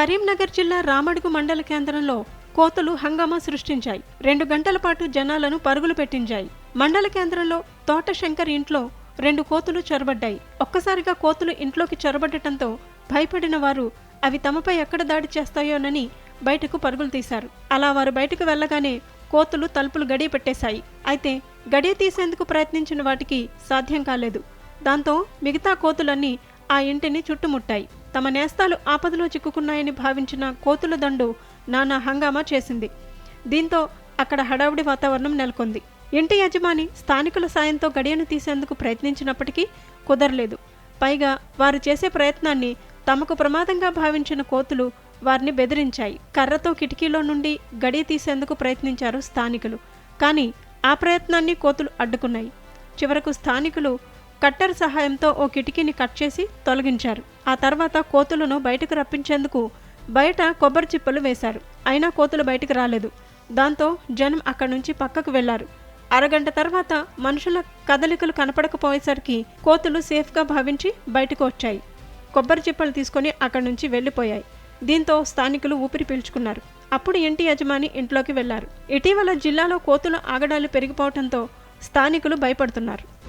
కరీంనగర్ జిల్లా రామడుగు మండల కేంద్రంలో కోతలు హంగామా సృష్టించాయి. రెండు గంటల పాటు జనాలను పరుగులు పెట్టించాయి. మండల కేంద్రంలో తోట శంకర్ ఇంట్లో రెండు కోతులు చొరబడ్డాయి. ఒక్కసారిగా కోతులు ఇంట్లోకి చొరబడటంతో భయపడిన వారు అవి తమపై ఎక్కడ దాడి చేస్తాయోనని బయటకు పరుగులు తీశారు. అలా వారు బయటకు వెళ్ళగానే కోతులు తలుపులు గడియ పెట్టేశాయి. అయితే గడియ తీసేందుకు ప్రయత్నించిన వాటికి సాధ్యం కాలేదు. దాంతో మిగతా కోతులన్నీ ఆ ఇంటిని చుట్టుముట్టాయి. తమ నేస్తాలు ఆపదలో చిక్కుకున్నాయని భావించిన కోతుల దండు నానా హంగామా చేసింది. దీంతో అక్కడ హడావుడి వాతావరణం నెలకొంది. ఇంటి యజమాని స్థానికుల సాయంతో గడియను తీసేందుకు ప్రయత్నించినప్పటికీ కుదరలేదు. పైగా వారు చేసే ప్రయత్నాన్ని తమకు ప్రమాదంగా భావించిన కోతులు వారిని బెదిరించాయి. కర్రతో కిటికీలో నుండి గడియ తీసేందుకు ప్రయత్నించారు స్థానికులు. కానీ ఆ ప్రయత్నాన్ని కోతులు అడ్డుకున్నాయి. చివరకు స్థానికులు కట్టర్ సహాయంతో ఓ కిటికీని కట్ చేసి తొలగించారు. ఆ తర్వాత కోతులను బయటకు రప్పించేందుకు బయట కొబ్బరి చిప్పలు వేశారు. అయినా కోతులు బయటకు రాలేదు. దాంతో జనం అక్కడి నుంచి పక్కకు వెళ్ళారు. అరగంట తర్వాత మనుషుల కదలికలు కనపడకపోయేసరికి కోతులు సేఫ్గా భావించి బయటకు వచ్చాయి. కొబ్బరి చిప్పలు తీసుకొని అక్కడి నుంచి వెళ్ళిపోయాయి. దీంతో స్థానికులు ఊపిరి పీల్చుకున్నారు. అప్పుడు ఇంటి యజమాని ఇంట్లోకి వెళ్ళారు. ఇటీవల జిల్లాలో కోతుల ఆగడాలు పెరిగిపోవడంతో స్థానికులు భయపడుతున్నారు.